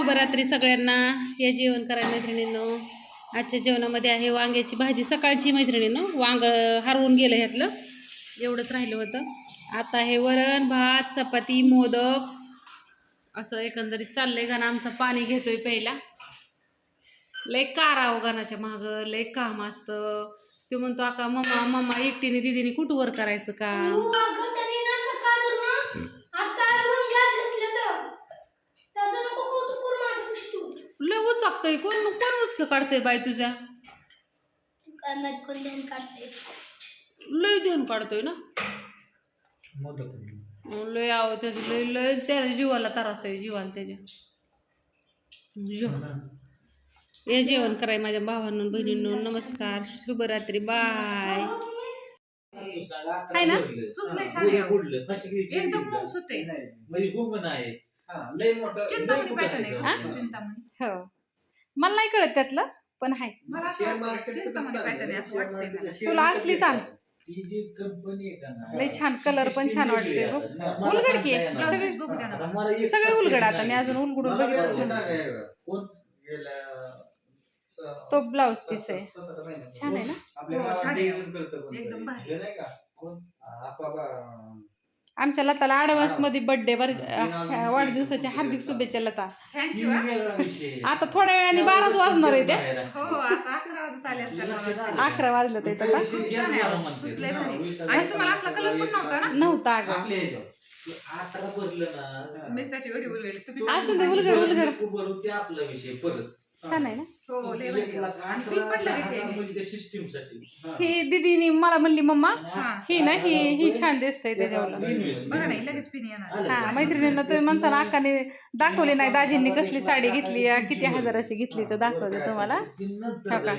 शुभरात्री सगळ्यांना. या जेवण करा मैत्रिणींनो आजच्या जेवणामध्ये आहे वांग्याची भाजी. सकाळची मैत्रिणींनो वांग हरवून गेलं ह्यातलं. एवढंच राहिलं होतं. आता हे वरण भात चपाती मोदक असं एकंदरीत चाललंय गाणं. आमचं पाणी घेतोय पहिला लय काराव गाण्याच्या मागं. लय काम असतं. तो म्हणतो आका मम्मा मम्मा एकटीने दिदीने कुठवर करायचं काम हो, अगं, त्यांनी ना सकाळचं ना, आता दोन glass घेतले तर. त्याचं नको कौतुक करू माझ्यापाशी तू. उचाकतंय कोण कोण उचक काढतंय बाय तुझ्या? काय माहीत कोण ध्यान काढते. लय ध्यान काढतोय ना लय आव त्याचं लय लय त्या जीवाला त्रास आहे जीवाला त्याच्या. जेव हे जेवण कराय माझ्या भावांनो बहिणींनो नमस्कार शुभरात्री बाय. आहे ना? सुटलंय छान आहे. एकदम मऊ सुते चिंतामणी पॅटर्न आहे हा? चिंतामणी. हो. मला नाही कळत त्यातलं पण आहे. वाटतंय मला. तुला असली चाल. ती जी कंपनी आहे का ना लय छान कलर पण छान वाटते बघ. उलगड की सगळे बघू द्या ना. मला एक सगळे तास उलगड आता नाही. मी अजून उलगडून बघितलं नाही. कोण? तो ब्लाऊज पीस आहे. छान आहे ना? हो, छान आहे. एकदम भारी. कोण? आमच्या लताला ऍडव्हान्समध्ये बर्थडे बर वाढदिवसाच्या हार्दिक शुभेच्छा लता. ती. आता थोड्या वेळाने बाराच वाजणार आहे त्या. हो आता अकरा वाजत आले वाजले ते. आणि तुम्हाला असला कलर पण नव्हता ना? नव्हता अगं. ते अठरा भरलं ना. मीच त्याची घडी उलगडली तुम्ही असू दे, उलगड, उलगड. ते आपला विषय. परत. छान आहे ना? हो लय भारी आहे. आणि पिन पण लगेच आहे. सिस्टीमसाठी. ही. दीदीनी मला म्हणली मम्मा हा. ही. ना ही ही छान दिसतंय त्याच्यावर बघा नाही लगेच पिन येणार. हा मैत्रिणींना तुम्ही माणसाला अक्काने दाखवली नाही. दाजींनी कसली साडी घेतली या किती हजाराची घेतली तर दाखवते तुम्हाला. हो का?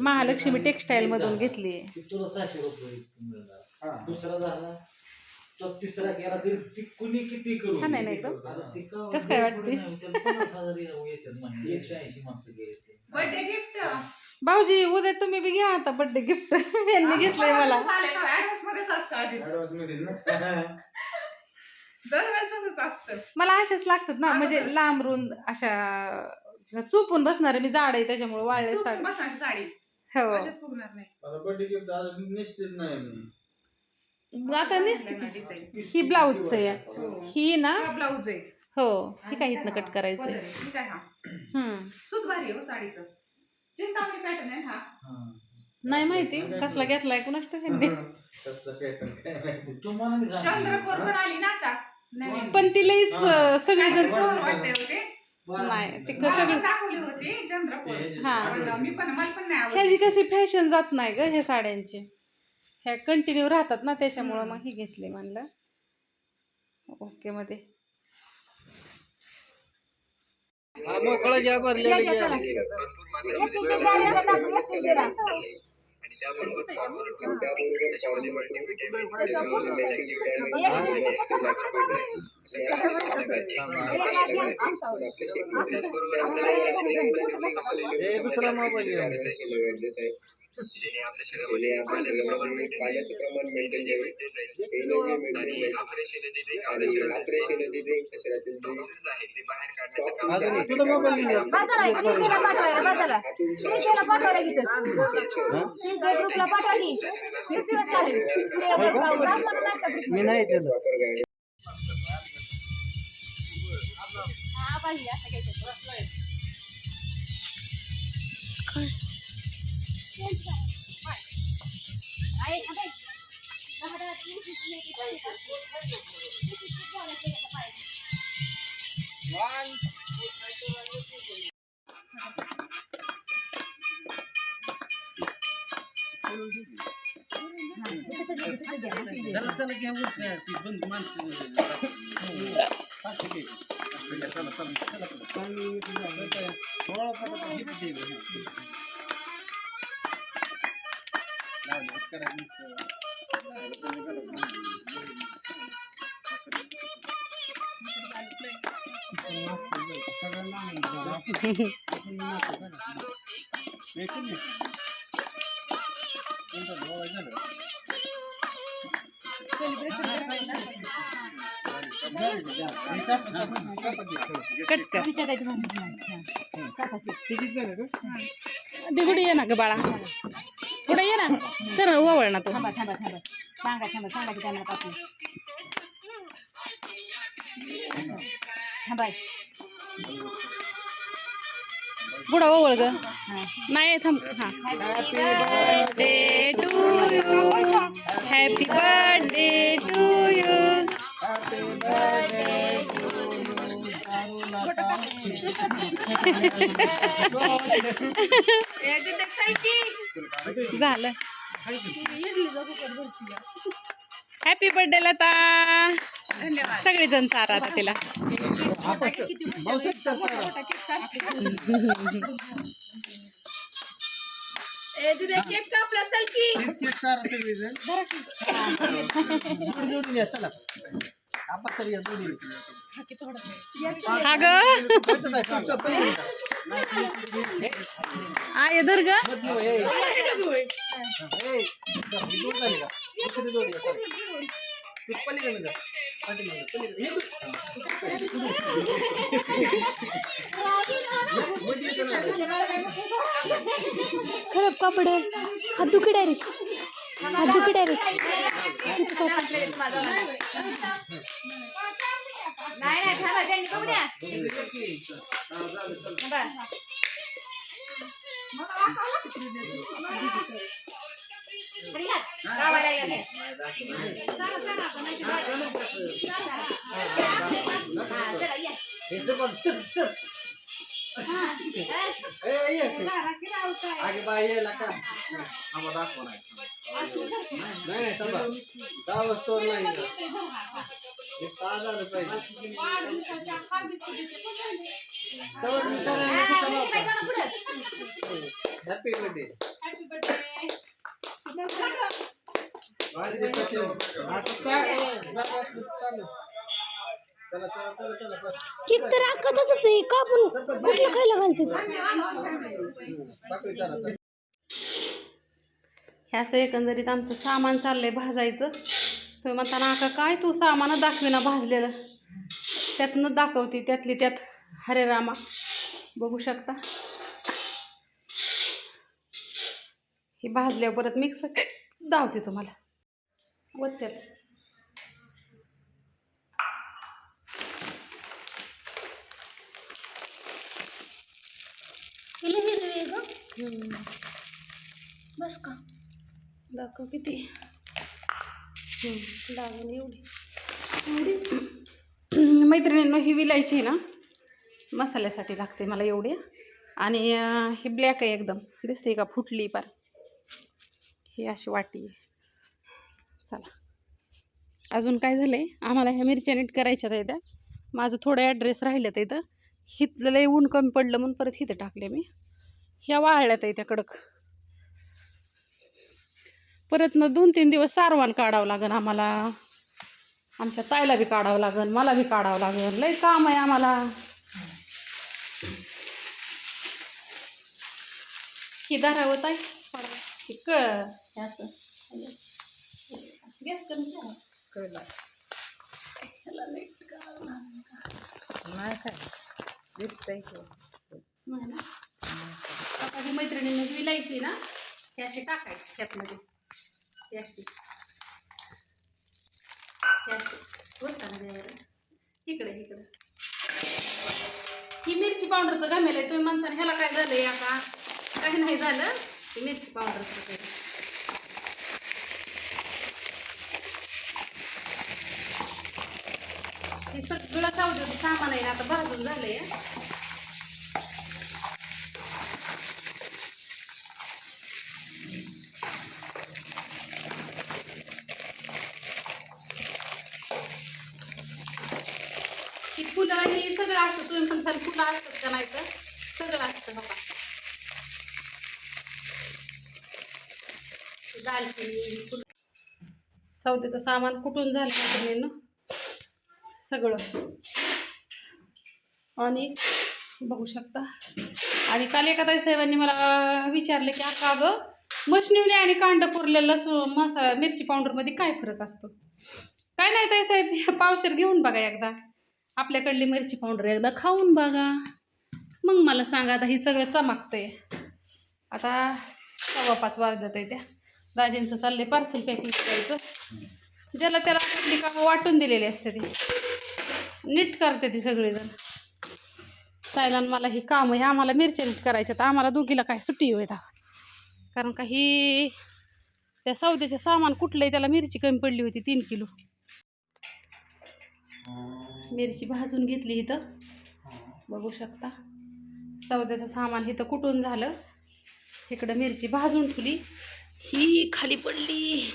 महालक्ष्मी टेक्सटाईल मधून घेतली. की तुला सहाशे रुपये मिळणार दुसरा झाला. तो तिसरा केला तरी ती कुणी किती करू? छान आहे नाही तो? आता ते का- कसं काय वाटते? नाही, पन्नास हजार येतात म्हणजे एकशे ऐंशी माणसं घ्यायचे बर्थडे गिफ्ट भाऊजी उद्या तुम्ही बी घ्या आता बर्थडे गिफ्ट यांनी घेतलंय मला. ऍडव्हान्स मध्येच असतं आधीच. दरवेळेस तसंच असतं. मला अशाच लागतात ना म्हणजे लांबरून अशा चुपून बसणारे मी जाड आहे त्याच्यामुळे वाळले चुकून साडी. बसणार साडी. हो. अशाच फुगणार नाही. आता निसते लय भारी design. ही ब्लाऊज आहे. हो. ही ना? हा ब्लाऊज आहे. हो ही काही इथनं कट आहे. हा हम्म. सूत भारी आहे हो साडीचं. चिंतामणी पॅटर्न आहे हा. नाही माहिती कसला घेतलाय कुणाच पण आली ना आता नवीन. पण ती लईच सगळेजण चोर वाटते होते नाही ते मला कसं पण दाखवली होती चंद्रकोर. हा. पण मी पण मला पण नाही आवडली. ह्याची कशी फॅशन जात नाही ग ह्या साड्यांची. ह्या कंटिन्यू राहतात ना त्याच्यामुळं मग ही घेतली म्हणलं ओके मध्ये मोकळं घ्या भरलेलं घ्या हे दुसरा मोबाईल घ्या अजून तुला मोबाईल घ्या बाजाला तीस दिला पाठवायला बाजाला तीस दिला पाठवायला की तीस डे ग्रुपला पाठवा की. तीस दिवस चालेल. पुढे वर जाऊ. बाजाला नाही का group? मी नाही केलं हा, बाई, असं घ्यायचं. चालू का? तीस वीस मिनिटं झालं की आता पाहायचं. चला चला घ्या उठल्या ती बंद माणसं चला चला चला चला कट कर. खिशात आहे ती म्हणते. टाका ती. ते कुठे ये ना ग बाळा. पुढे ये ना. तर ओवळ ना तू. थांबा थांबा थांबा. सांगा थांबा सांगा की त्यांना पासून थांबा. पुढं ओवळ ग. हा. नाही थांब. हा. Birthday to you happy birthday to you झालं. Happy birthday Lata. सगळेजण चारा आता तिला. हा ग. आय धर ग. खराब कपडे. हात दुखी डायरेक्ट हात दुखी डायरेक्ट नाही नाही थांबा त्यांनी बघू द्या. आगे बाय यायला का आम्हाला दाखवा नाही. नाही थांबा. दहा नाही. हे हॅपी बर्थडे केक तर अख्खा तसंच आहे. का आपण कुठलं खायला घालते हे असं एकंदरीत आमचं सामान चाललंय भाजायचं. तुम्ही म्हणता ना का काय तू सामान दाखविना भाजलेलं? त्यातनं दाखवते त्यातली त्यात हरे रामा बघू शकता. हे भाजल्यावर परत मिक्स धावते तुम्हाला. वत्यात. बस का? दाखव किती. एवढी एवढी. मैत्रिणींनो ही विलायची आहे ना मसाल्यासाठी लागते मला एवढी. आणि ही ब्लॅक आहे एकदम. दिसते का फुटली पार ही अशी वाटी आहे. चला. अजून काय झालं आहे आम्हाला ह्या मिरच्या नीट करायच्यात आहे त्या. माझं थोडं ॲड्रेस राहिलं तर इथं. हिथलं ऊन कमी पडलं म्हणून परत हिथं टाकले मी. ह्या वाळल्यात आहे त्या कडक. परत ना दोन तीन दिवस सारवान काढावं लागन आम्हाला. आमच्या ताईला बी काढावं लागन मला बी काढावं लागन. लय काम आहे आम्हाला. ही धरावत आहे ही कळ. असं. गॅस करून ठेवा. ह्याला नीट करावं लागेल का? नाही ना? आता ही मैत्रिणीने विलायची ना ती अशी टाकायची त्यातमध्ये. ती अशी ती इकडे इकडे. ही मिरची पावडरचं घामेल आहे. तुम्ही माणसाने ह्याला काय झालंय आता? काही नाही झालं. ही मिरची पावडरचं हे सगळं चावलं सामान आहे ना आता भाजून झालंय ही फुलं ही सगळं असतं तुम्ही पण सर फुलं असतात का नाही तर सगळं असतं बघा. दालचिनी ही सौद्याचं सामान कुठून झालं ना? सगळं. आणि बघू शकता. आणि काल एका ताई साहेबांनी मला विचारलं की अक्का अगं मशनिवली आणि कांड पुरलेलं लसूण मसाला मिरची पावडरमध्ये काय फरक असतो? काय नाही ताई साहेब पावसर घेऊन बघा एकदा. आपल्याकडली मिरची पावडर एकदा खाऊन बघा. मग मला सांगा आता ही सगळं चमकते आता सव्वा पाच वाजत आहे त्या. दाजींचं चाललंय पार्सल पॅकिंग करायचं. ज्याला त्याला आपली कामं वाटून दिलेली असते ती. नीट करते ती सगळेजण. सायला मला ही कामं हे आम्हाला मिरच्या नीट करायच्या तर आम्हाला दोघीला काय सुट्टी होईल कारण का ही त्या सौद्याचे सामान कुठलंही त्याला मिरची कमी पडली होती तीन किलो. मिरची भाजून घेतली इथं. बघू शकता. सौद्याचं सामान इथं कुठून झालं? इकडं मिरची भाजून ठेवली. ही खाली पडली.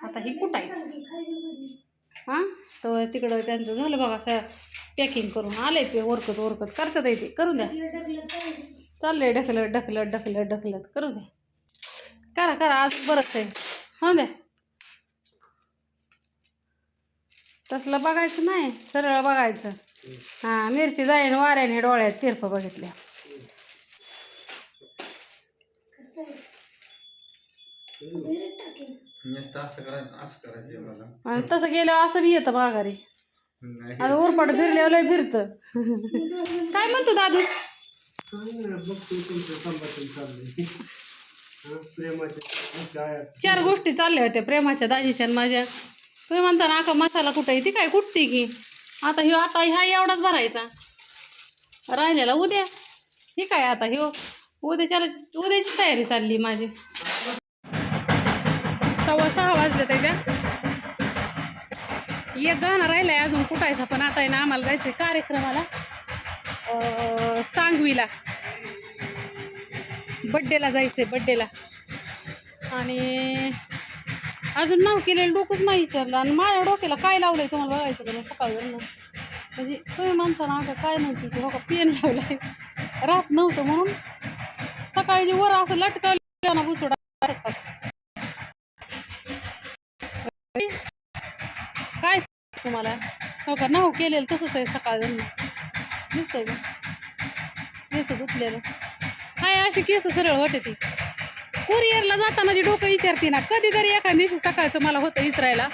आता ही कुटायची हां? तर तिकडं त्यांचं झालं बघा असं पॅकिंग करून आलंय ते ओरकत ओरकत करतात ते करून द्या. चाललंय ढकलत ढकलत ढकलत ढकलत. करू द्या. करा करा आज बरंच आहे. हो द्या तसलं बघायचं नाही सरळ बघायचं. हां मिरची जाईन वाऱ्याने डोळ्यात तिरप बघितल्या. आणि तसं गेल्यावर असं बी येतं माघारी. आता उरपाट फिरल्यावर लय फिरतं काय म्हणतो दादू? प्रेमाचे काय चार गोष्टी चालल्या होत्या प्रेमाच्या दाजीच्या आणि माझ्या. तुम्ही म्हणता ना का मसाला कुठं आहे? ती काय कुठती की? आता ह्यो आता ह्या एवढाच भरायचा. राहिलेला उद्या. ही काय आता ह्यो? उद्याच्याला उद्याची तयारी चालली माझी. सव्वा सहा वाजले त्या. एक गाणं राहिलंय अजून कुठायचा पण आता आहे ना आम्हाला जायचं कार्यक्रमाला. सांगवीला. बड्डेला जायचंय बड्डेला आणि अजून नाव केलेलं डोकंच नाही विचारलं. आणि माझ्या डोक्याला काय लावलंय तुम्हाला बघायचं का? सकाळी म्हणजे तुम्ही माणसाला आता काय म्हणते की बघा पेन लावलाय. राहत नव्हतं म्हणून सकाळी जे वर असं लटकावलं ना बुचोडा काय तुम्हाला? हो का? नाव केलेलं तसंच आहे सकाळ दिसतंय का? दिसत उठलेलं. काय अशी केस सरळ होते ती? कुरिअरला जाताना जी डोकं विचारते ना कधीतरी एका दिवशी सकाळचं मला होतं विचारायला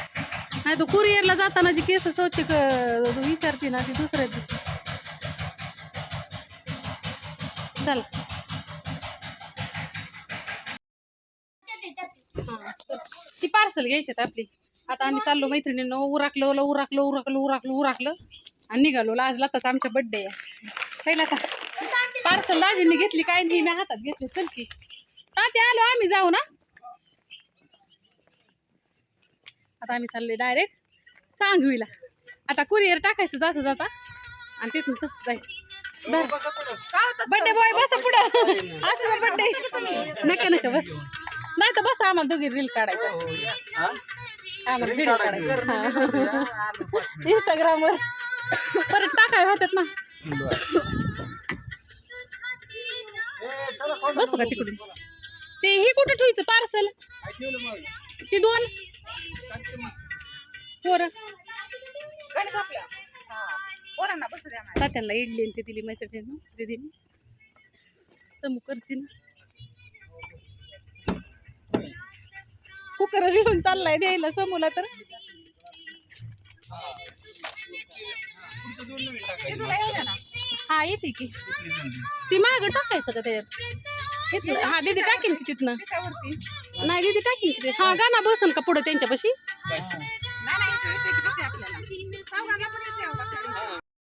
नाही तर कुरिअरला जाताना जी केस स्वच्छ क- विचारते ना ती दुसऱ्या दिवशी. चल. ती पार्सल घ्यायची आपली. आता आम्ही चाललो मैत्रिणीनं उराकलं उराकलं उराकलं उराकलं उराकलं आणि निघालो. आज लाताच आमच्या बड्डे आहे. पहिला का पार्सल दाजींनी घेतली काय नाही मी हातात घेतली चल की. ताते आलो आम्ही जाऊ ना आता आम्ही चाललोय डायरेक्ट सांगवीला. आता कुरिअर टाकायचं जाता जाता आणि तिथून तसं जायचं. बड्डे बॉय बस पुढं. असं बड्डे नका नका बस. नाही तर बस आम्हाला दोघी रील काढायचं. आम्हाला व्हिडिओ काढायचा. इंस्टाग्रामवर परत टाकाय होतात ना बसू का तिकडून? ते हे कुठं ठेवायचं? पार्सल ती दोन? पोरं? गणेश आपल्या. पोरांना बसू द्या ना. तात्यांना इडली आणि ती दिली मैत्रिणीनं दीदीने. समू करते ना. कुकर घेऊन चाललाय द्यायला समूला तर. तुला हा येते की. ती माग टाकायचं का त्याच्यात? हा दीदी टाकीन की तिथनं. नाही दीदी टाकीन की ते हा गाणं बसल का पुढं त्यांच्यापाशी?